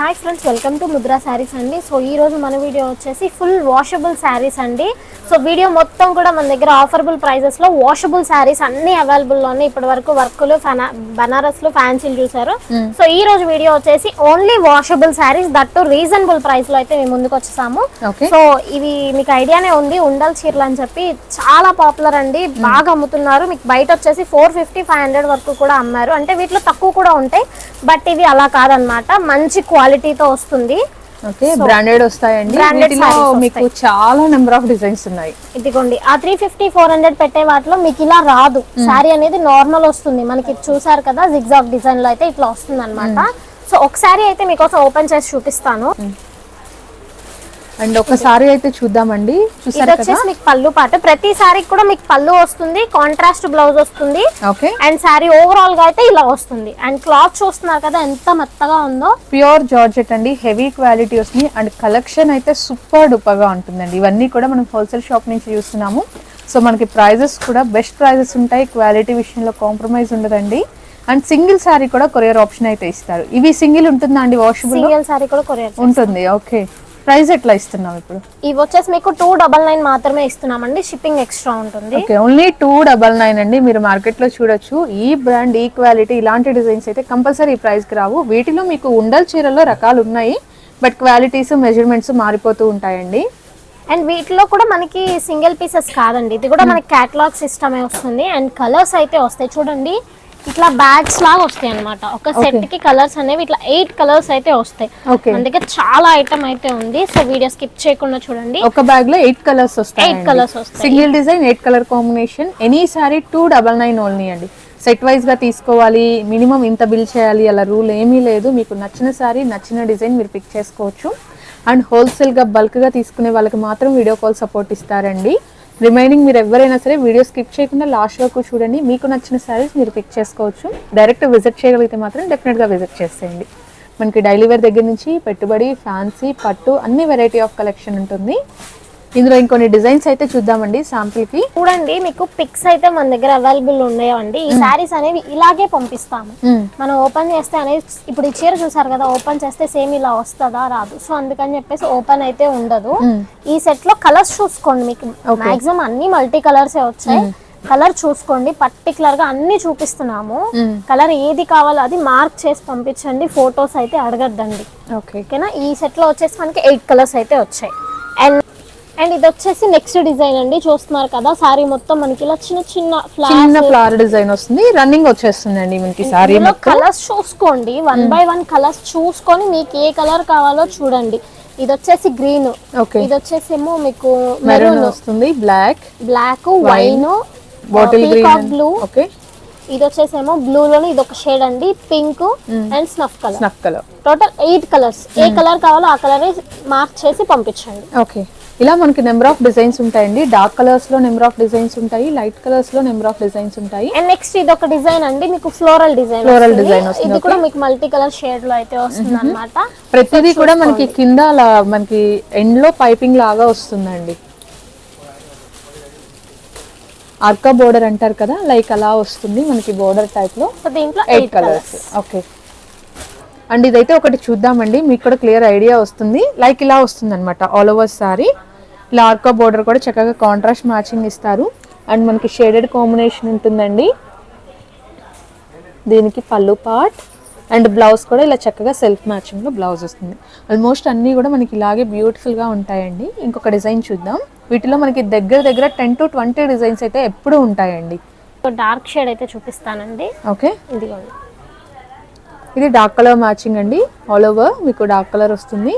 Hi friends welcome to Mudra saris అండి. So ఈ రోజు మన వీడియో వచ్చేసి ఫుల్ వాషబుల్ శారీస్ అండి. సో వీడియో మొత్తం కూడా మన దగ్గర ఆఫరబుల్ ప్రైజెస్లో వాషబుల్ శారీస్ అన్ని అవైలబుల్లో ఉన్నాయి ఇప్పటి వరకు వర్కులు బనారస్లో ఫ్యాన్సీలు చూసారు. సో ఈ రోజు వీడియో వచ్చేసి only washable saris that reasonable ప్రైస్లో అయితే మేము ముందుకు వచ్చేసాము. సో ఇవి మీకు ఐడియానే ఉంది ఉండల్ చీరలు అని చెప్పి చాలా పాపులర్ అండి. బాగా అమ్ముతున్నారు. మీకు బయట వచ్చేసి ఫోర్ ఫిఫ్టీ ఫైవ్ హండ్రెడ్ వరకు కూడా అమ్మారు. అంటే వీటిలో తక్కువ కూడా ఉంటాయి. బట్ ఇవి అలా కాదనమాట. మంచి క్వాలిటీతో వస్తుంది. ఓకే బ్రాండెడ్ వస్తాయండి. వీటిలో మీకు చాలా నెంబర్ ఆఫ్ డిజైన్స్ ఉన్నాయి. ఇదిగోండి ఆ త్రీ ఫిఫ్టీ ఫోర్ హండ్రెడ్ పెట్టే వాటిలో మీకు ఇలా రాదు. శారీ అనేది నార్మల్ వస్తుంది. మనకి చూసారు కదా జిగ్జాగ్ డిజైన్లో అయితే ఇట్లా వస్తుంది అనమాట సో ఒకసారి అయితే మీకోసం ఓపెన్ చేసి చూపిస్తాను. అండ్ ఒకసారి అయితే చూద్దామండి. చూసారు వచ్చేసి మీకు పళ్ళు పాట. ప్రతి సారీ కూడా మీకు పళ్ళు వస్తుంది కాంట్రాస్ట్ బ్లౌజ్ వస్తుంది. ఓకే. అండ్ శారీ ఓవరాల్గా అయితే ఇలా వస్తుంది. అండ్ క్లాత్ చూస్తున్నారు కదా ఎంత మెత్తగా ఉందో. ప్యూర్ జార్జెట్ అండి హెవీ క్వాలిటీ వస్తుంది. అండ్ కలెక్షన్ అయితే సూపర్ డూపర్గా ఉంటుందండి. ఇవన్నీ కూడా మనం హోల్సేల్ షాప్ నుంచి చూస్తున్నాము. సో మనకి ప్రైజెస్ కూడా బెస్ట్ ప్రైజెస్ ఉంటాయి. క్వాలిటీ విషయంలో కాంప్రమైజ్ ఉండదండి. అండ్ సింగిల్ శారీ కూడా కొరియర్ ఆప్షన్ అయితే ఇస్తారు. ఇవి సింగిల్ ఉంటుందా అండి వాషబుల్ సింగిల్ శారీ కూడా కొరియర్ ఉంటుంది. ఓకే. ప్రైస్ ఎట్లా ఇస్తున్నాం ఇప్పుడు? ఇవి వచ్చేసి మీకు టూ డబల్ నైన్ మాత్రమే ఇస్తున్నామండి. షిప్పింగ్ ఎక్స్ట్రా ఉంటుంది. Okay only two double nine అండి. మీరు మార్కెట్లో చూడొచ్చు. ఈ బ్రాండ్ ఈ క్వాలిటీ ఇలాంటి డిజైన్స్ అయితే కంపల్సరీ ఈ ప్రైస్కి రావు. వీటిలో మీకు ఉండల్ చీరల్లో రకాలు ఉన్నాయి. బట్ క్వాలిటీస్ మెజర్మెంట్స్ మారిపోతూ ఉంటాయండి. అండ్ వీటిలో కూడా మనకి సింగిల్ పీసెస్ కాదండి. ఇది కూడా మనకి క్యాటలాగ్ సిస్టమే వస్తుంది. అండ్ కలర్స్ అయితే వస్తాయి. చూడండి. ఇట్లా బ్యాగ్స్ లాగా వస్తాయి అన్నమాట. ఒక సెట్కి కలర్స్ అనేవి ఇట్లా ఎయిట్ కలర్స్ అయితే వస్తాయి. అందుకే చాలా ఐటమ్ అయితే ఉంది. సో వీడియో స్కిప్ చేయకుండా చూడండి. ఒక బ్యాగ్లో ఎయిట్ కలర్స్ వస్తాయి ఎయిట్ కలర్స్ వస్తాయి. Single design eight colour combination any sari two double nine only అండి. సెట్ వైజ్గా తీసుకోవాలి. మినిమం ఇంత బిల్ చేయాలి అలా రూల్ ఏమీ లేదు. మీకు నచ్చిన సారీ నచ్చిన డిజైన్ మీరు పిక్ చేసుకోవచ్చు. అండ్ హోల్సేల్గా బల్క్గా తీసుకునే వాళ్ళకి మాత్రం వీడియో కాల్ సపోర్ట్ ఇస్తారండి. రిమైనింగ్ మీరు ఎవరైనా సరే వీడియో స్కిప్ చేయకుండా లాస్ట్ వరకు చూడండి. మీకు నచ్చిన శారీస్ మీరు పిక్ చేసుకోవచ్చు. డైరెక్ట్ విజిట్ చేయగలిగితే మాత్రం డెఫినెట్గా విజిట్ చేసేయండి. మనకి డైలీ వేర్ దగ్గర నుంచి పెట్టుబడి ఫ్యాన్సీ పట్టు అన్ని వెరైటీ ఆఫ్ కలెక్షన్ ఉంటుంది. ఇందులో ఇంకొన్ని డిజైన్స్ అయితే చూద్దామండి sample కి చూడండి మీకు పిక్స్ అయితే మన దగ్గర అవైలబుల్ ఉన్నాయండి. ఈ శారీస్ అనేవి ఇలాగే పంపిస్తాము. మనం ఓపెన్ చేస్తే అనేది ఇప్పుడు ఈ చీర చూసారు కదా ఓపెన్ చేస్తే సేమ్ ఇలా వస్తుందా రాదు. సో అందుకని చెప్పేసి ఓపెన్ అయితే ఉండదు. ఈ సెట్లో కలర్స్ చూసుకోండి మీకు. మాక్సిమం అన్ని మల్టీ కలర్స్ వచ్చాయి. కలర్ చూసుకోండి పర్టికులర్గా అన్ని చూపిస్తున్నాము. కలర్ ఏది కావాలో అది మార్క్ చేసి పంపించండి ఫొటోస్ అయితే అడగద్దండి. ఓకే. ఓకేనా? ఈ సెట్లో వచ్చేసి మనకి ఎయిట్ కలర్స్ అయితే వచ్చాయి. అండ్ అండ్ ఇది వచ్చేసి నెక్స్ట్ డిజైన్ అండి. చూస్తున్నారు కదా సారీ మొత్తం మనకి ఇలా చిన్న చిన్న చిన్న ఫ్లవర్ డిజైన్ వస్తుంది. రన్నింగ్ వచ్చేస్తుందండి మనకి సారీ కలర్స్ చూసుకోండి. వన్ బై వన్ కలర్స్ చూసుకొని మీకు ఏ కలర్ కావాలో చూడంండి. ఇది వచ్చేసి గ్రీన్. ఓకే. ఇది వచ్చేసి ఏమో మీకు మెరూన్ మెరూన్. వస్తుంది black black wine bottle green. Blue okay. ఇది వచ్చేసి ఏమో బ్లూ లోని ఇది ఒక షేడ్ అండి. Pink and snuff colour. Snuff colour. Total eight colours A colour కావాలో ఆ కలర్ మార్క్ చేసి పంపించండి. ఓకే. ఇలా మనకి నెంబర్ ఆఫ్ డిజైన్స్ ఉంటాయండి. డార్క్ కలర్స్లో నెంబర్ ఆఫ్ డిజైన్స్ ఉంటాయి. లైట్ కలర్స్లో నెంబర్ ఆఫ్ డిజైన్స్ ఉంటాయి. అండ్ నెక్స్ట్ ఇది ఒక డిజైన్ అండి. మీకు ఫ్లోరల్ డిజైన్ design వస్తుంది, ఇది కూడా మీకు మల్టీ కలర్ షేడ్లో అయితే వస్తుంది అనమాట ప్రతిదీ కూడా మనకి కింద అలా మనకి ఎండ్లో పైపింగ్ లాగా వస్తుందండి. అర్కా బోర్డర్ అంటారు కదా లైక్ అలా వస్తుంది మనకి బోర్డర్ టైప్లో. దీంట్లో ఎయిట్ కలర్స్ ఓకే. అండ్ ఇదైతే ఒకటి చూద్దామండి. మీకు కూడా క్లియర్ ఐడియా వస్తుంది. లైక్ ఇలా వస్తుంది అనమాట ఆల్ ఓవర్ సారీ ఇలా ఆర్కా బోర్డర్ కూడా చక్కగా కాంట్రాస్ట్ మ్యాచింగ్ ఇస్తారు. అండ్ మనకి షేడెడ్ కాంబినేషన్ ఉంటుందండి. దీనికి పళ్ళు పార్ట్ అండ్ బ్లౌజ్ కూడా ఇలా చక్కగా సెల్ఫ్ మ్యాచింగ్లో బ్లౌజ్ వస్తుంది. ఆల్మోస్ట్ అన్నీ కూడా మనకి ఇలాగే బ్యూటిఫుల్గా ఉంటాయండి. ఇంకొక డిజైన్ చూద్దాం. వీటిలో మనకి దగ్గర దగ్గర టెన్ టు ట్వంటీ డిజైన్స్ అయితే ఎప్పుడూ ఉంటాయండి. డార్క్ షేడ్ అయితే చూపిస్తానండి. ఓకే. ఇది డార్క్ కలర్ మ్యాచింగ్ అండి. ఆల్ ఓవర్ మీకు డార్క్ కలర్ వస్తుంది.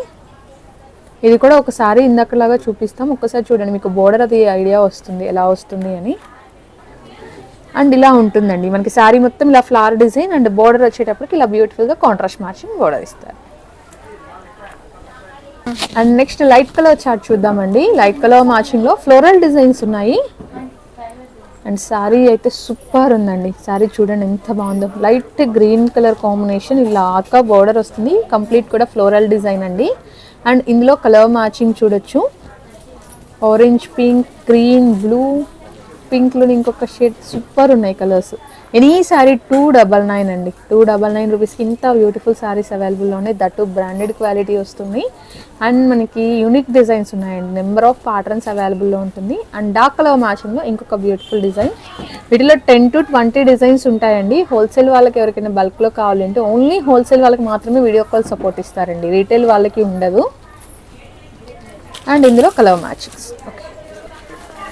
ఇది కూడా ఒకసారి ఇందాకలాగా చూపిస్తాం. ఒక్కసారి చూడండి మీకు బోర్డర్ అది ఐడియా వస్తుంది ఎలా వస్తుంది అని. అండ్ ఇలా ఉంటుందండి. మనకి శారీ మొత్తం ఇలా ఫ్లవర్ డిజైన్ అండ్ బోర్డర్ వచ్చేటప్పటికి ఇలా బ్యూటిఫుల్గా కాంట్రాస్ట్ మ్యాచింగ్ బోర్డర్ ఇస్తారు. And next light colour chart చూద్దామండి. లైట్ కలర్ మ్యాచింగ్లో ఫ్లోరల్ డిజైన్స్ ఉన్నాయి. అండ్ శారీ అయితే సూపర్ ఉందండి. శారీ చూడండి ఎంత బాగుందో. లైట్ గ్రీన్ కలర్ కాంబినేషన్ ఇలా ఆకా బోర్డర్ వస్తుంది. కంప్లీట్ కూడా ఫ్లోరల్ డిజైన్ అండి. అండ్ ఇందులో కలర్ మ్యాచింగ్ చూడొచ్చు. ఆరెంజ్ పింక్ గ్రీన్ బ్లూ పింక్లో ఇంకొక షేడ్ సూపర్ ఉన్నాయి colours. Any sari two double nine అండి. టూ డబల్ నైన్ రూపీస్కి ఇంత బ్యూటిఫుల్ సారీస్ అవైలబుల్లో ఉన్నాయి. దట్టు బ్రాండెడ్ క్వాలిటీ వస్తుంది. అండ్ మనకి యూనిక్ డిజైన్స్ ఉన్నాయండి. నెంబర్ ఆఫ్ ప్యాటర్న్స్ అవైలబుల్లో ఉంటుంది. అండ్ డార్క్ కలర్ మ్యాచింగ్లో ఇంకొక బ్యూటిఫుల్ డిజైన్ వీటిలో టెన్ టు ట్వంటీ డిజైన్స్ ఉంటాయండి. హోల్సేల్ వాళ్ళకి ఎవరికైనా బల్క్లో కావాలంటే ఓన్లీ హోల్సేల్ వాళ్ళకి మాత్రమే వీడియో కాల్ సపోర్ట్ ఇస్తారండి. రీటైల్ వాళ్ళకి ఉండదు. అండ్ ఇందులో colour matchings okay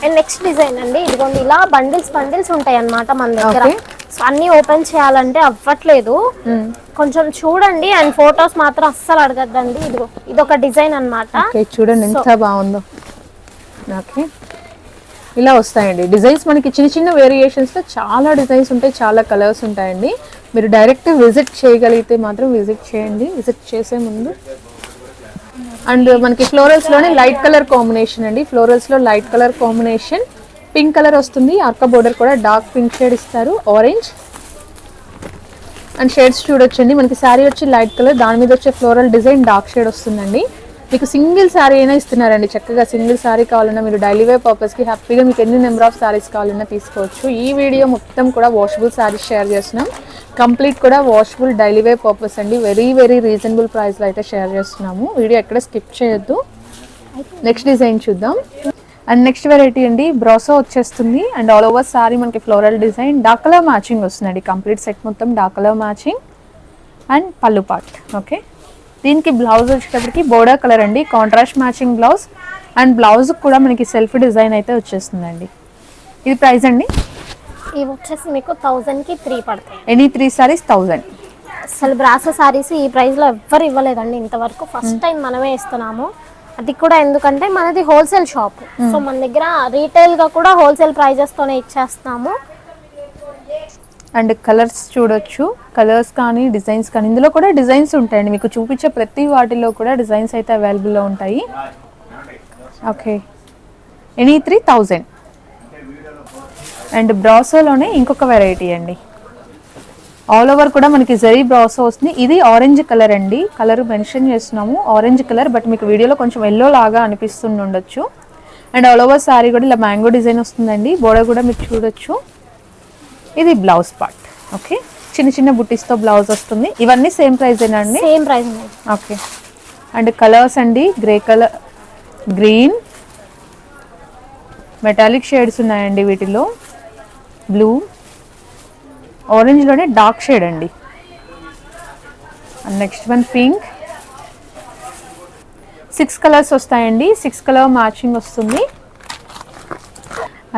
and next design అండి. ఇదిగోండి ఇలా బండిల్స్ బండిల్స్ ఉంటాయి అన్నమాట మన దగ్గర. సో అన్ని ఓపెన్ చేయాలంటే అవ్వట్లేదు. కొంచెం చూడండి అండ్ ఫొటోస్ మాత్రం అస్సలు అడగద్దండి. ఇదిగో ఇది ఒక డిజైన్ అన్నమాట. ఓకే చూడండి ఎంత బాగుందో. ఓకే. ఇలా వస్తాయండి. డిజైన్స్ మనకి చిన్న చిన్న వేరియేషన్స్తో చాలా డిజైన్స్ ఉంటాయి చాలా కలర్స్ ఉంటాయండి. మీరు డైరెక్ట్ విజిట్ చేయగలిగితే మాత్రం విజిట్ చేయండి. విజిట్ చేసే ముందు అండ్ మనకి ఫ్లోరల్స్లోనే లైట్ కలర్ కాంబినేషన్ అండి. ఫ్లోరల్స్లో light colour combination pink colour వస్తుంది. అర్క బోర్డర్ కూడా డార్క్ పింక్ షేడ్ ఇస్తారు. ఆరెంజ్ అండ్ షేడ్స్ చూడొచ్చండి. మనకి శారీ వచ్చి లైట్ కలర్ దాని మీద వచ్చే ఫ్లోరల్ డిజైన్ డార్క్ షేడ్ వస్తుందండి. మీకు సింగిల్ శారీ అయినా ఇస్తున్నారండి. చక్కగా సింగిల్ శారీ కావాలన్నా మీరు డైలీ వేర్ పర్పస్కి హ్యాపీగా మీకు ఎన్ని నెంబర్ ఆఫ్ శారీస్ కావాలన్నా తీసుకోవచ్చు. ఈ వీడియో మొత్తం కూడా వాషబుల్ శారీస్ షేర్ చేస్తున్నాం. కంప్లీట్ కూడా వాషబుల్ డైలీ వే పర్పస్ అండి. వెరీ వెరీ రీజనబుల్ ప్రైస్లో అయితే షేర్ చేస్తున్నాము. వీడియో ఎక్కడ స్కిప్ చేయొద్దు. నెక్స్ట్ డిజైన్ చూద్దాం. అండ్ నెక్స్ట్ వెరైటీ అండి బ్రోసో వచ్చేస్తుంది. అండ్ ఆల్ ఓవర్ సారీ మనకి floral design dark colour matching వస్తుందండి. కంప్లీట్ సెట్ మొత్తం డార్క్ కలర్ మ్యాచింగ్ అండ్ పళ్ళు పార్ట్ ఓకే దీనికి బ్లౌజ్ వచ్చేటప్పటికి బోర్డర్ కలర్ అండి. Contrast matching blouse and blouse కూడా మనకి సెల్ఫ్ డిజైన్ అయితే వచ్చేస్తుందండి. ఇది ప్రైస్ అండి? ఇవి వచ్చేసి మీకు థౌజండ్కి త్రీ పడతాయి. ఎనీ త్రీ సారీస్ థౌజండ్ అసలు బ్రాసో సారీస్ ఈ ప్రైస్లో ఎవ్వరు ఇవ్వలేదండి ఇంతవరకు. ఫస్ట్ టైం మనమే ఇస్తున్నాము. అది కూడా ఎందుకంటే మనది హోల్సేల్ షాప్ సో మన దగ్గర రీటైల్గా కూడా హోల్సేల్ ప్రైజెస్ తోనే ఇచ్చేస్తాము అండ్ కలర్స్ చూడొచ్చు. కలర్స్ కానీ డిజైన్స్ కానీ ఇందులో కూడా డిజైన్స్ ఉంటాయండి. మీకు చూపించే ప్రతి వాటిలో కూడా డిజైన్స్ అయితే అవైలబుల్లో ఉంటాయి. Okay any three thousand and బ్రాసోలోనే ఇంకొక వెరైటీ అండి. ఆల్ ఓవర్ కూడా మనకి జరీ బ్రాసో వస్తుంది. ఇది ఆరెంజ్ కలర్ అండి. కలర్ మెన్షన్ చేస్తున్నాము. ఆరెంజ్ కలర్ బట్ మీకు వీడియోలో కొంచెం ఎల్లో లాగా అనిపిస్తుంది ఉండొచ్చు. అండ్ ఆల్ ఓవర్ సారీ కూడా ఇలా మ్యాంగో డిజైన్ వస్తుందండి. బోర్డర్ కూడా మీరు చూడొచ్చు. ఇది బ్లౌజ్ పార్ట్ ఓకే చిన్న చిన్న బుట్టీస్తో బ్లౌజ్ వస్తుంది. ఇవన్నీ సేమ్ ప్రైజేనా అండి? Same price okay and colours అండి. Grey colour green metallic shades ఉన్నాయండి వీటిలో. బ్లూ. ఆరెంజ్లోనే డార్క్ షేడ్ అండి. And next one pink six colours వస్తాయండి. సిక్స్ కలర్ మ్యాచింగ్ వస్తుంది.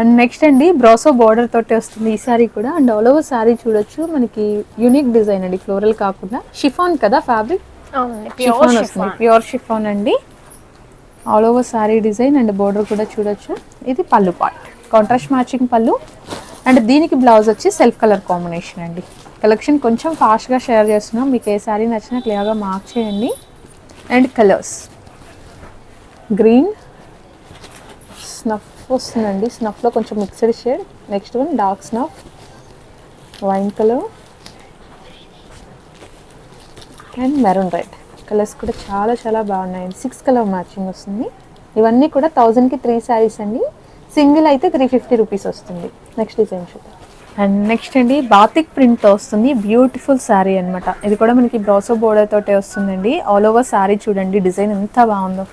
అండ్ నెక్స్ట్ అండి బ్రాసో బార్డర్ తోటి వస్తుంది ఈ సారీ కూడా. అండ్ ఆల్ ఓవర్ సారీ చూడొచ్చు. మనకి యూనిక్ డిజైన్ అండి ఫ్లోరల్ కాకుండా. షిఫాన్ కదా ఫ్యాబ్రిక్ షిఫాన్ వస్తుంది. ప్యూర్ షిఫాన్ అండి. All over sari design and border కూడా చూడొచ్చు. ఇది పళ్ళు పార్ట్ కాంట్రాస్ట్ మ్యాచింగ్ పళ్ళు. అండ్ దీనికి బ్లౌజ్ వచ్చి సెల్ఫ్ కలర్ కాంబినేషన్ అండి. కలెక్షన్ కొంచెం ఫాస్ట్గా షేర్ చేస్తున్నాం. మీకు ఏ సారీ నచ్చినా క్లియర్గా మార్క్ చేయండి. అండ్ కలర్స్ గ్రీన్ స్నఫ్ వస్తుందండి. స్నఫ్లో కొంచెం mixed shade next one dark snuff wine colour and maroon red colours కూడా చాలా చాలా బాగున్నాయి సిక్స్ కలర్ మ్యాచింగ్ వస్తుంది. ఇవన్నీ కూడా థౌజండ్కి త్రీ శారీస్ అండి. సింగిల్ అయితే త్రీ ఫిఫ్టీ రూపీస్ వస్తుంది. నెక్స్ట్ డిజైన్ చూద్దాం. అండ్ నెక్స్ట్ అండి బాతిక్ ప్రింట్తో వస్తుంది. బ్యూటిఫుల్ శారీ అన్నమాట. ఇది కూడా మనకి బ్రాసో బోర్డర్ తోటే వస్తుందండి. ఆల్ ఓవర్ శారీ చూడండి డిజైన్ ఎంత బాగుందో.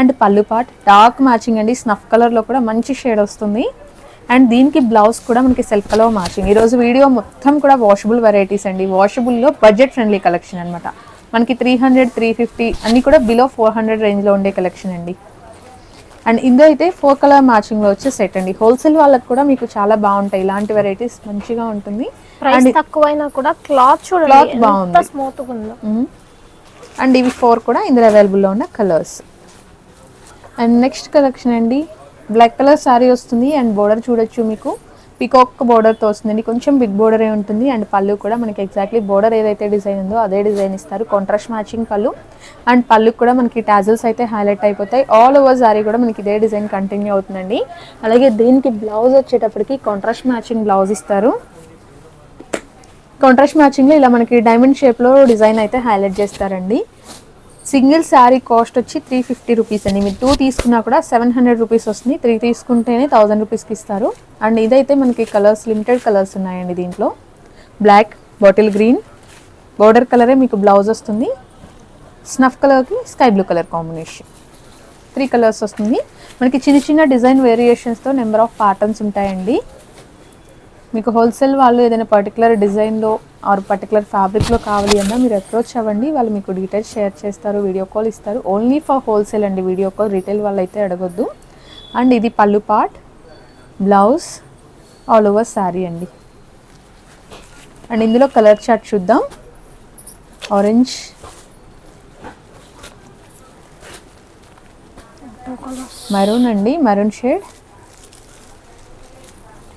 అండ్ పళ్ళు పాట్ డార్క్ మ్యాచింగ్ అండి. స్నఫ్ కలర్లో కూడా మంచి షేడ్ వస్తుంది. అండ్ దీనికి బ్లౌజ్ కూడా మనకి సెల్ఫ్ కలర్ మ్యాచింగ్ ఈరోజు వీడియో మొత్తం కూడా వాషబుల్ వెరైటీస్ అండి. వాషబుల్లో బడ్జెట్ ఫ్రెండ్లీ కలెక్షన్ అనమాట మనకి త్రీ హండ్రెడ్ త్రీ ఫిఫ్టీ అన్నీ కూడా బిలో ఫోర్ హండ్రెడ్ రేంజ్లో ఉండే కలెక్షన్ అండి. అండ్ ఇందులో అయితే ఫోర్ కలర్ మ్యాచింగ్లో వచ్చే సెట్ అండి. హోల్సేల్ వాళ్ళకి కూడా మీకు చాలా బాగుంటాయి. ఇలాంటి వెరైటీస్ మంచిగా ఉంటుంది. ప్రైస్ తక్కువైనా కూడా క్లాత్ చూడండి ఎంత బాగుంది. స్మూత్ ఉందో. అండ్ ఇవి ఫోర్ కూడా ఇందులో అవైలబుల్లో ఉన్న కలర్స్. అండ్ నెక్స్ట్ కలెక్షన్ అండి. బ్లాక్ కలర్ శారీ వస్తుంది అండ్ బోర్డర్ చూడొచ్చు మీకు. పికాక్ బోర్డర్తో వస్తుందండి. కొంచెం బిగ్ బోర్డరే ఉంటుంది. అండ్ పళ్ళు కూడా మనకి ఎగ్జాక్ట్లీ బోర్డర్ ఏదైతే డిజైన్ ఉందో అదే డిజైన్ ఇస్తారు. కాంట్రాస్ట్ మ్యాచింగ్ పళ్ళు. అండ్ పళ్ళు కూడా మనకి టాజల్స్ అయితే హైలైట్ అయిపోతాయి. ఆల్ ఓవర్ సారీ కూడా మనకి ఇదే డిజైన్ కంటిన్యూ అవుతుందండి. అలాగే దీనికి బ్లౌజ్ వచ్చేటప్పటికి కాంట్రాస్ట్ మ్యాచింగ్ బ్లౌజ్ ఇస్తారు. కాంట్రాస్ట్ మ్యాచింగ్లో ఇలా మనకి డైమండ్ షేప్లో డిజైన్ అయితే హైలైట్ చేస్తారండి. సింగిల్ శారీ కాస్ట్ వచ్చి త్రీ ఫిఫ్టీ రూపీస్ అండి. మీరు టూ తీసుకున్నా కూడా సెవెన్ హండ్రెడ్ రూపీస్ వస్తుంది. త్రీ తీసుకుంటేనే థౌజండ్ రూపీస్కి ఇస్తారు. అండ్ ఇదైతే మనకి కలర్స్ లిమిటెడ్ కలర్స్ ఉన్నాయండి దీంట్లో. బ్లాక్ బాటిల్ గ్రీన్ బోర్డర్ కలరే మీకు బ్లౌజ్ వస్తుంది. స్నఫ్ కలర్కి sky blue colour combination three colours వస్తుంది. మనకి చిన్న చిన్న డిజైన్ వేరియేషన్స్తో నెంబర్ ఆఫ్ ప్యాటర్న్స్ ఉంటాయండి. మీకు హోల్సేల్ వాళ్ళు ఏదైనా పర్టికులర్ డిజైన్లో ఆర్ పర్టికులర్ ఫ్యాబ్రిక్లో కావాలి అన్నా మీరు అప్రోచ్ అవ్వండి. వాళ్ళు మీకు డీటెయిల్స్ షేర్ చేస్తారు వీడియో కాల్ ఇస్తారు. ఓన్లీ ఫర్ హోల్సేల్ అండి వీడియో కాల్ రీటైల్ వాళ్ళు అయితే అడగొద్దు. అండ్ ఇది పళ్ళు part blouse all over sari అండి. అండ్ ఇందులో కలర్ చార్ట్ చూద్దాం. ఆరెంజ్ మరూన్ అండి మరూన్ షేడ్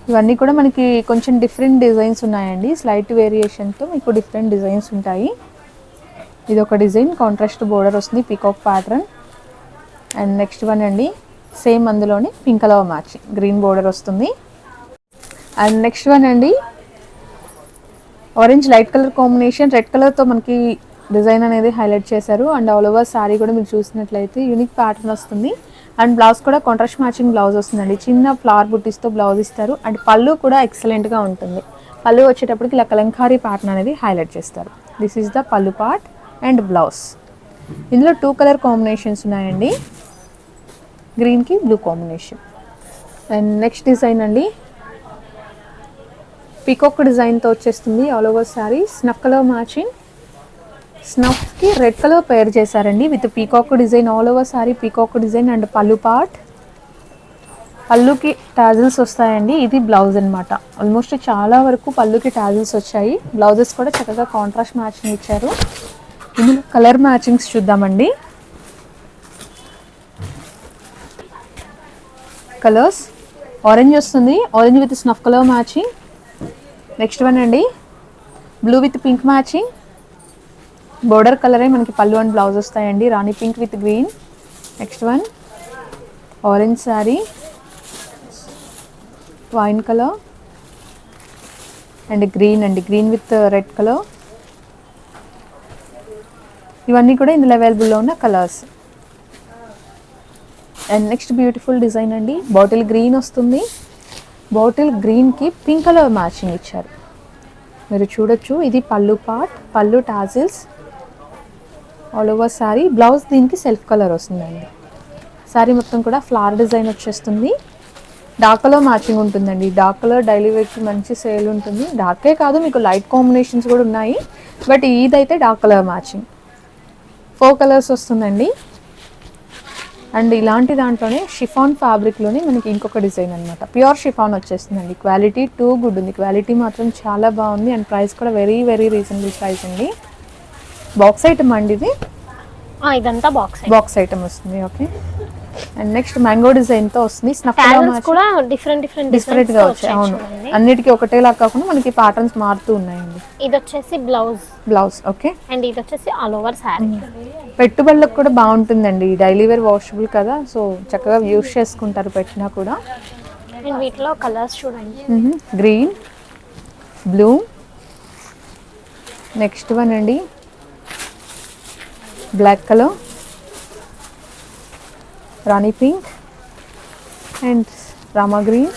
ఇవన్నీ కూడా మనకి కొంచెం డిఫరెంట్ డిజైన్స్ ఉన్నాయండి. స్లైట్ వేరియేషన్తో మీకు డిఫరెంట్ డిజైన్స్ ఉంటాయి. ఇది ఒక డిజైన్ కాంట్రాస్ట్ బోర్డర్ వస్తుంది peacock pattern and next one అండి సేమ్ అందులోనే pink colour matching green border వస్తుంది. అండ్ నెక్స్ట్ వన్ అండి orange light colour combination red కలర్తో మనకి డిజైన్ అనేది హైలైట్ చేశారు. అండ్ ఆల్ ఓవర్ శారీ కూడా మీరు చూసినట్లయితే యూనిక్ ప్యాటర్న్ వస్తుంది. అండ్ బ్లౌజ్ కూడా కాంట్రాస్ట్ మ్యాచింగ్ బ్లౌజ్ వస్తుందండి. చిన్న ఫ్లవర్ బుట్టీస్తో బ్లౌజ్ ఇస్తారు. అండ్ పళ్ళు కూడా ఎక్సలెంట్గా ఉంటుంది. పళ్ళు వచ్చేటప్పటికి ఇలా కలంకారీ ప్యాటర్న్ అనేది హైలైట్ చేస్తారు. దిస్ ఈజ్ ద పళ్ళు పార్ట్ అండ్ బ్లౌజ్ ఇందులో టూ కలర్ కాంబినేషన్స్ ఉన్నాయండి. గ్రీన్కి blue combination and next design అండి. పీకాక్ డిజైన్తో వచ్చేస్తుంది all over sari snuff colour matching స్నఫ్కి red colour pair చేశారండి with peacock design. All over sari peacock design and పళ్ళు part. పళ్ళుకి tassels వస్తాయండి. ఇది బ్లౌజ్ అనమాట ఆల్మోస్ట్ చాలా వరకు పళ్ళుకి టాజిల్స్ వచ్చాయి. బ్లౌజెస్ కూడా చక్కగా కాంట్రాస్ట్ మ్యాచింగ్ ఇచ్చారు. ఇందులో కలర్ మ్యాచింగ్స్ చూద్దామండి. కలర్స్ ఆరెంజ్ వస్తుంది. Orange with snuff colour matching next one అండి. Blue with pink matching border కలరే మనకి పళ్ళు అండ్ బ్లౌజ్ వస్తాయండి. Rani pink with green. Next one orange sari wine colour and green అండి. గ్రీన్ విత్ రెడ్ కలర్ ఇవన్నీ కూడా ఇందులో అవైలబుల్లో ఉన్న colours and next beautiful design అండి. బాటిల్ గ్రీన్ వస్తుంది. బాటిల్ గ్రీన్కి పింక్ కలర్ మ్యాచింగ్ ఇచ్చారు. మీరు చూడొచ్చు. ఇది పళ్ళు పాట్ పళ్ళు tassels all over sari blouse దీనికి సెల్ఫ్ కలర్ వస్తుందండి. శారీ మొత్తం కూడా ఫ్లవర్ డిజైన్ వచ్చేస్తుంది. డార్క్ కలర్ మ్యాచింగ్ ఉంటుందండి. డార్క్ కలర్ డైలీ వేర్కి మంచి సేల్ ఉంటుంది. డార్కే కాదు మీకు లైట్ కాంబినేషన్స్ కూడా ఉన్నాయి. బట్ ఇదైతే dark colour matching four colours వస్తుందండి. అండ్ ఇలాంటి దాంట్లోనే షిఫాన్ ఫ్యాబ్రిక్లోనే మనకి ఇంకొక డిజైన్ అనమాట ప్యూర్ షిఫాన్ వచ్చేస్తుందండి. క్వాలిటీ టూ గుడ్ ఉంది. క్వాలిటీ మాత్రం చాలా బాగుంది. అండ్ ప్రైస్ కూడా వెరీ వెరీ రీజనబుల్ ప్రైస్ అండి. బాక్స్ ఐటమ్ అండి ఇది? ఆ, ఇదంతా బాక్స్ బాక్స్ ఐటమ్ వస్తుంది ఓకే. అండ్ నెక్స్ట్ మ్యాంగో డిజైన్తో వస్తుంది. స్నఫ్ కూడా డిఫరెంట్ డిఫరెంట్ డిఫరెంట్గా వచ్చాయి అవును. అన్నిటికీ ఒకటేలా కాకుండా మనకి ప్యాటర్న్స్ మారుతూ ఉన్నాయండి. ఇది వచ్చేసి బ్లౌజ్. Blouse okay. అండ్ ఇది వచ్చేసి ఆల్ ఓవర్ శారీ. పెట్టుబడులకు కూడా బాగుంటుందండి. డైలీ వేర్ వాషబుల్ కదా సో చక్కగా యూస్ చేసుకుంటారు పెట్టినా కూడా. అండ్ వీటిలో కలర్స్ చూడండి. Green blue. నెక్స్ట్ వన్ అండి. Black colour rani pink and rama green.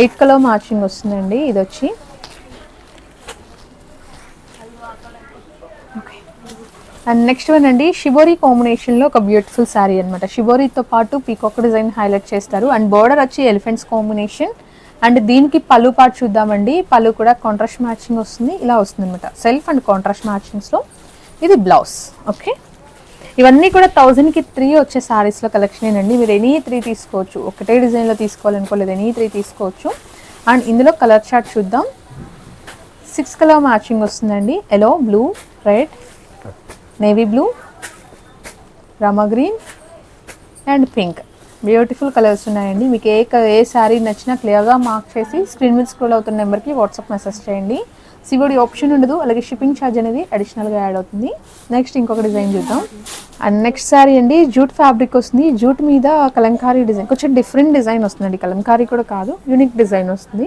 Eight colour matching వస్తుందండి ఇది వచ్చి ఓకే అండ్ నెక్స్ట్ వన్ అండి షిబోరీ కాంబినేషన్లో ఒక బ్యూటిఫుల్ శారీ అనమాట షిబోరీతో పాటు పీకాక్ డిజైన్ హైలైట్ చేస్తారు. అండ్ బోర్డర్ వచ్చి ఎలిఫెంట్స్ కాంబినేషన్ అండ్ దీనికి పళ్ళు పాటు చూద్దామండి. పళ్ళు కూడా కాంట్రాస్ట్ మ్యాచింగ్ వస్తుంది. ఇలా వస్తుంది అనమాట సెల్ఫ్ అండ్ కాంట్రాస్ట్ మ్యాచింగ్స్లో ఇది బ్లౌజ్ ఓకే? ఇవన్నీ కూడా థౌజండ్కి త్రీ వచ్చే శారీస్లో కలెక్షన్ అండి మీరు ఎనీ త్రీ తీసుకోవచ్చు. ఒకటే డిజైన్లో తీసుకోవాలనుకోలేదు ఎనీ త్రీ తీసుకోవచ్చు. అండ్ ఇందులో కలర్ చార్ట్ చూద్దాం. సిక్స్ కలర్ మ్యాచింగ్ వస్తుందండి. Yellow blue red navy blue rama green and pink beautiful colours ఉన్నాయండి. మీకు ఏ ఏ శారీ నచ్చినా క్లియర్గా మార్క్ చేసి స్క్రీన్ మీద స్క్రోల్ అవుతున్న నెంబర్కి వాట్సాప్ మెసేజ్ చేయండి. సివోడి ఆప్షన్ ఉండదు అలాగే షిప్పింగ్ ఛార్జ్ అనేది అడిషనల్గా యాడ్ అవుతుంది. నెక్స్ట్ ఇంకొక డిజైన్ చూద్దాం. అండ్ నెక్స్ట్ శారీ అండి జూట్ ఫ్యాబ్రిక్ వస్తుంది. జూట్ మీద కలంకారీ డిజైన్ కొంచెం డిఫరెంట్ డిజైన్ వస్తుందండి. కలంకారీ కూడా కాదు యూనిక్ డిజైన్ వస్తుంది.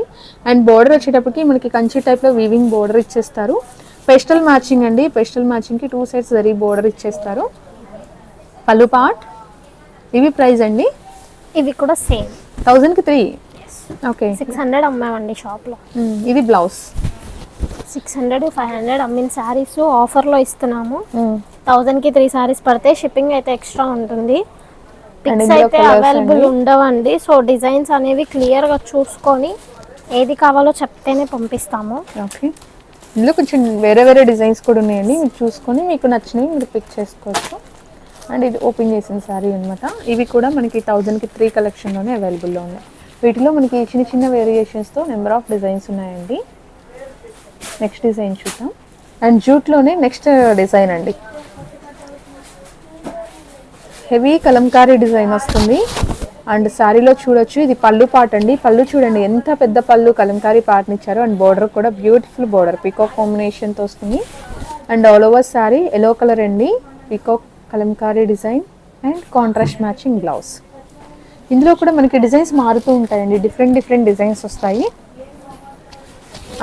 అండ్ బోర్డర్ వచ్చేటప్పటికి మనకి కంచి టైప్లో వీవింగ్ బోర్డర్ ఇచ్చేస్తారు. పెస్టల్ మ్యాచింగ్ అండి పెస్టల్ మ్యాచింగ్కి టూ సైడ్స్ జరీ బోర్డర్ ఇచ్చేస్తారు. పళ్ళు పార్ట్ ఇవి ప్రైస్ అండి. ఇవి కూడా సేమ్. థౌజండ్కి త్రీ? ఓకే సిక్స్ హండ్రెడ్ అమ్మామండి షాప్లో ఇది blouse six hundred five hundred అమ్మిన శారీస్ ఆఫర్లో ఇస్తున్నాము. థౌజండ్కి త్రీ శారీస్ పడితే షిప్పింగ్ అయితే ఎక్స్ట్రా ఉంటుంది. పిక్స్ అయితే అవైలబుల్ ఉండవండి. సో డిజైన్స్ అనేవి క్లియర్గా చూసుకొని ఏది కావాలో చెప్తేనే పంపిస్తాము. ఓకే ఇందులో కొంచెం వేరే వేరే డిజైన్స్ కూడా ఉన్నాయండి. మీరు చూసుకొని మీకు నచ్చినవి మీరు పిక్ చేసుకోవచ్చు. అండ్ ఇది ఓపెన్ చేసిన శారీ అనమాట ఇవి కూడా మనకి థౌజండ్కి త్రీ కలెక్షన్లోనే అవైలబుల్లో ఉన్నాయి. వీటిలో మనకి చిన్న చిన్న వేరియేషన్స్తో నెంబర్ ఆఫ్ డిజైన్స్ ఉన్నాయండి. నెక్స్ట్ డిజైన్ చూద్దాం. అండ్ జూట్లోనే నెక్స్ట్ డిజైన్ అండి. హెవీ కలంకారీ డిజైన్ వస్తుంది. అండ్ శారీలో చూడొచ్చు ఇది పళ్ళు పాట అండి. పళ్ళు చూడండి ఎంత పెద్ద పళ్ళు కలంకారీ పాటని ఇచ్చారు. అండ్ బోర్డర్ కూడా బ్యూటిఫుల్ బోర్డర్ పికాక్ కాంబినేషన్తో వస్తుంది. And all over sari yellow colour అండి. Peacock kalamkari design and contrast matching blouse ఇందులో కూడా మనకి డిజైన్స్ మారుతూ ఉంటాయండి. డిఫరెంట్ డిఫరెంట్ డిజైన్స్ వస్తాయి.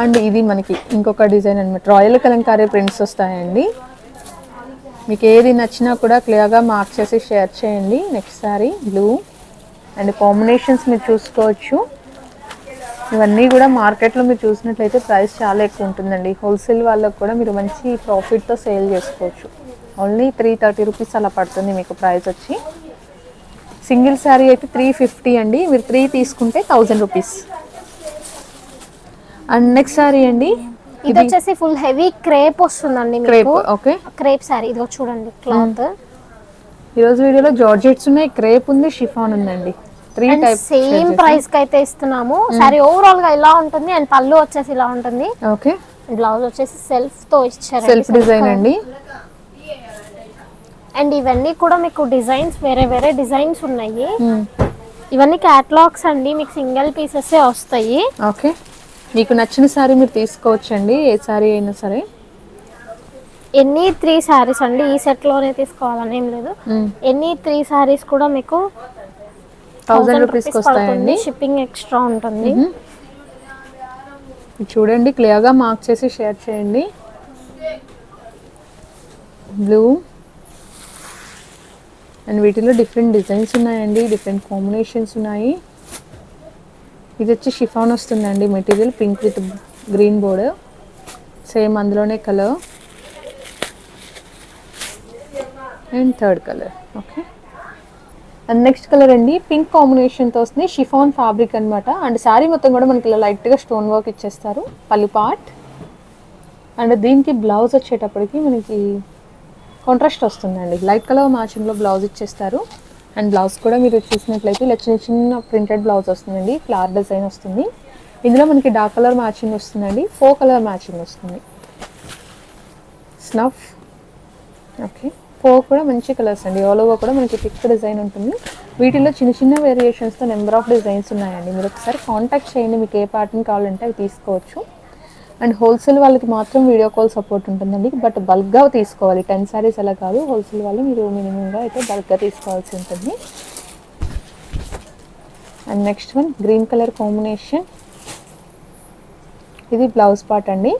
అండ్ ఇది మనకి ఇంకొక డిజైన్ అనమాట రాయల్ కలంకారీ ప్రింట్స్ వస్తాయండి. మీకు ఏది నచ్చినా కూడా క్లియర్గా మార్క్ చేసి షేర్ చేయండి. Next sari blue and combinations మీరు చూసుకోవచ్చు. ఇవన్నీ కూడా మార్కెట్లో మీరు చూసినట్లయితే ప్రైస్ చాలా ఎక్కువ ఉంటుందండి. హోల్సేల్ వాళ్ళకు కూడా మీరు మంచి ప్రాఫిట్తో సేల్ చేసుకోవచ్చు. ఓన్లీ త్రీ థర్టీ రూపీస్ అలా పడుతుంది మీకు ప్రైస్ వచ్చి. సింగిల్ శారీ అయితే త్రీ ఫిఫ్టీ అండి. మీరు త్రీ తీసుకుంటే thousand rupees. And next sari అండి. ఇది వచ్చేసి ఫుల్ హెవీ క్రేప్ వస్తుందండి క్రేప్ ఓకే. క్రేప్ శారీ. ఇదిగో చూడండి క్లాత్. ఈరోజు వీడియోలో జార్జెట్స్ ఉన్నాయి క్రేప్ ఉంది షిఫాన్ ఉందండి. త్రీ టైప్ సేమ్ ప్రైస్కి అయితే ఇస్తున్నాము. సారీ ఓవరాల్గా ఇలా ఉంటుంది అండ్ పళ్ళు వచ్చేసి ఇలా ఉంటుంది. ఓకే. బ్లౌజ్ వచ్చేసి సెల్ఫ్తో ఇచ్చారు సెల్ఫ్ డిజైన్ అండి. అండ్ ఇవన్నీ కూడా మీకు డిజైన్స్ వేరే వేరే డిజైన్స్ ఉన్నాయి. ఇవన్నీ క్యాటలాగ్స్ అండి మీకు సింగిల్ పీసెస్ వస్తాయి. ఓకే మీకు నచ్చిన శారీ మీరు తీసుకోవచ్చండి ఏ శారీ అయినా సరే. ఎన్ని త్రీ శారీస్ అండి ఈ సెట్లోనే తీసుకోవాలని ఏం లేదు. ఎన్ని త్రీ శారీస్ కూడా మీకు థౌజండ్ రూపీస్కి వస్తాయండి షిప్పింగ్ ఎక్స్ట్రా ఉంటుంది. ఇది చూడండి క్లియర్గా మార్క్ చేసి షేర్ చేయండి. బ్లూ అండ్ వీటిలో డిఫరెంట్ డిజైన్స్ ఉన్నాయండి డిఫరెంట్ కాంబినేషన్స్ ఉన్నాయి. ఇది వచ్చి షిఫాన్ వస్తుందండి material pink with green border same అందులోనే colour and third colour okay and next colour అండి పింక్ కాంబినేషన్తో వస్తుంది షిఫాన్ ఫ్యాబ్రిక్ అన్నమాట. అండ్ శారీ మొత్తం కూడా మనకి ఇలా లైట్గా స్టోన్ వర్క్ ఇచ్చేస్తారు పలు పార్ట్ అండ్ దీనికి బ్లౌజ్ వచ్చేటప్పటికి మనకి కాంట్రాస్ట్ వస్తుందండి. లైట్ కలర్ మ్యాచింగ్లో బ్లౌజ్ ఇచ్చేస్తారు. అండ్ బ్లౌజ్ కూడా మీరు చూసినట్లయితే ఇలా చిన్న చిన్న ప్రింటెడ్ బ్లౌజ్ వస్తుందండి. ఫ్లవర్ డిజైన్ వస్తుంది. ఇందులో మనకి డార్క్ కలర్ మ్యాచింగ్ వస్తుందండి. ఫో కలర్ మ్యాచింగ్ వస్తుంది. స్నఫ్ ఓకే ఫో కూడా మంచి కలర్స్ అండి. ఆల్ ఓవర్ కూడా మనకి పిక్ డిజైన్ ఉంటుంది. వీటిలో చిన్న చిన్న వేరియేషన్స్తో నెంబర్ ఆఫ్ డిజైన్స్ ఉన్నాయండి. మీరు ఒకసారి కాంటాక్ట్ చేయండి. మీకు ఏ ప్యాటర్న్ కావాలంటే అవి తీసుకోవచ్చు. అండ్ హోల్సేల్ వాళ్ళకి మాత్రం వీడియో కాల్ సపోర్ట్ ఉంటుందండి. బట్ బల్క్గా తీసుకోవాలి. టెన్ సారీస్ అలా కాదు. హోల్సేల్ వాళ్ళు మీరు మినిమంగా అయితే బల్క్గా తీసుకోవాల్సి ఉంటుంది. And next one green colour combination. ఇది బ్లౌజ్ పార్ట్ అండి.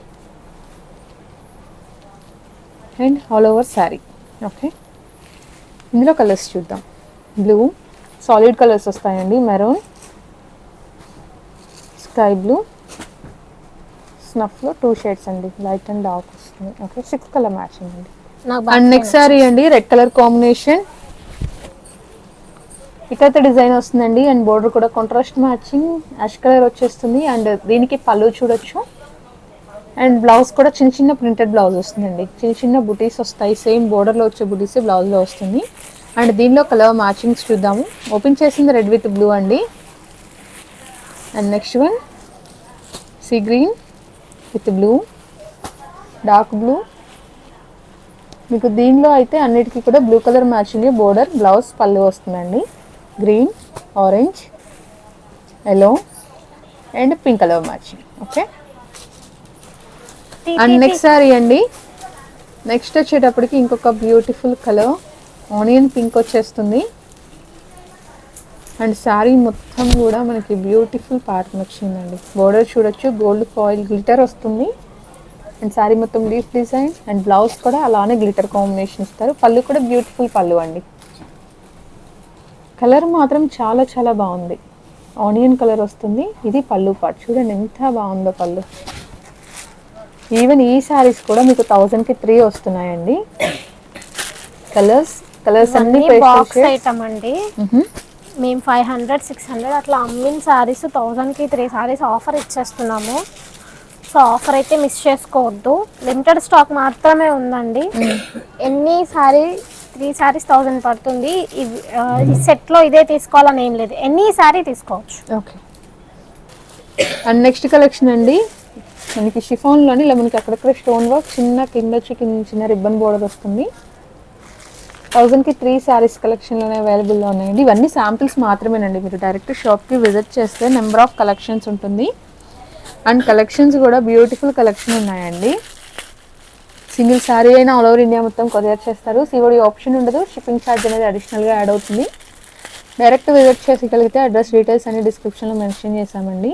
And all over sari okay. ఇందులో కలర్స్ చూద్దాం. బ్లూ సాలిడ్ కలర్స్ వస్తాయండి. Maroon sky blue. స్నఫ్లో two shades అండి లైట్ అండ్ డార్క్ వస్తుంది. ఓకే సిక్స్ కలర్ మ్యాచింగ్ అండి. నాకు అండ్ నెక్స్ట్ శారీ అండి రెడ్ కలర్ కాంబినేషన్ ఇకైతే డిజైన్ వస్తుందండి అండ్ బోర్డర్ కూడా కాంట్రాస్ట్ మ్యాచింగ్ యాష్ కలర్ వచ్చేస్తుంది అండ్ దీనికి పళ్ళు చూడొచ్చు. అండ్ బ్లౌజ్ కూడా చిన్న చిన్న ప్రింటెడ్ బ్లౌజ్ వస్తుందండి. చిన్న చిన్న బుటీస్ వస్తాయి సేమ్ బోర్డర్లో వచ్చే బుటీస్ బ్లౌజ్లో వస్తుంది. అండ్ దీనిలో కలర్ మ్యాచింగ్స్ చూద్దాము. ఓపెన్ చేసింది రెడ్ విత్ బ్లూ అండి. And next one sea green with blue dark blue. మీకు దీనిలో అయితే అన్నిటికీ కూడా blue colour matching border blouse పళ్ళు వస్తుందండి. Green orange yellow and pink colour matching. Okay? And next sari అండి. నెక్స్ట్ వచ్చేటప్పటికి ఇంకొక బ్యూటిఫుల్ కలర్ ఆనియన్ పింక్ వచ్చేస్తుంది. అండ్ శారీ మొత్తం కూడా మనకి బ్యూటిఫుల్ ప్యాటర్న్ వచ్చిందండి. బోర్డర్ చూడొచ్చు గోల్డ్ ఫాయిల్ గ్లిటర్ వస్తుంది. అండ్ శారీ మొత్తం లీఫ్ డిజైన్ అండ్ బ్లౌజ్ కూడా అలానే గ్లిటర్ కాంబినేషన్ ఇస్తారు. పళ్ళు కూడా బ్యూటిఫుల్ పళ్ళు అండి. కలర్ మాత్రం చాలా చాలా బాగుంది. ఆనియన్ కలర్ వస్తుంది. ఇది పళ్ళు పాటు చూడండి ఎంత బాగుందో పళ్ళు. ఈవెన్ ఈ శారీస్ కూడా మీకు థౌజండ్కి త్రీ వస్తున్నాయండి. కలర్స్ కలర్స్ అన్ని బాక్స్ ఐటమ్ అండి. మేము ఫైవ్ హండ్రెడ్ సిక్స్ హండ్రెడ్ అట్లా అమ్మిన శారీస్ థౌజండ్కి త్రీ శారీస్ ఆఫర్ ఇచ్చేస్తున్నాము. సో ఆఫర్ అయితే మిస్ చేసుకోవద్దు. లిమిటెడ్ స్టాక్ మాత్రమే ఉందండి. ఎన్ని శారీ త్రీ శారీస్ థౌజండ్ పడుతుంది. ఇవి ఈ సెట్లో ఇదే తీసుకోవాలని ఏం లేదు. ఎన్ని శారీ తీసుకోవచ్చు. ఓకే అండ్ నెక్స్ట్ కలెక్షన్ అండి. మనకి షిఫాన్లోని ఇలా మనకి అక్కడక్కడ స్టోన్ వర్క్ చిన్న కింద వచ్చి కింద చిన్న రిబ్బన్ బోర్డర్ వస్తుంది. థౌజండ్కి త్రీ శారీస్ కలెక్షన్లోనే అవైలబుల్లో ఉన్నాయండి. ఇవన్నీ శాంపిల్స్ మాత్రమేనండి. మీరు డైరెక్ట్ షాప్కి విజిట్ చేస్తే నెంబర్ ఆఫ్ కలెక్షన్స్ ఉంటుంది. అండ్ కలెక్షన్స్ కూడా బ్యూటిఫుల్ కలెక్షన్ ఉన్నాయండి. సింగిల్ శారీ అయినా ఆల్ ఓవర్ ఇండియా మొత్తం కొరియర్ చేస్తారు. సివడి ఆప్షన్ ఉండదు. షిప్పింగ్ ఛార్జ్ అనేది అడిషనల్గా యాడ్ అవుతుంది. డైరెక్ట్ విజిట్ చేసగలిగితే అడ్రస్ డీటెయిల్స్ అన్ని డిస్క్రిప్షన్లో మెన్షన్ చేశామండి.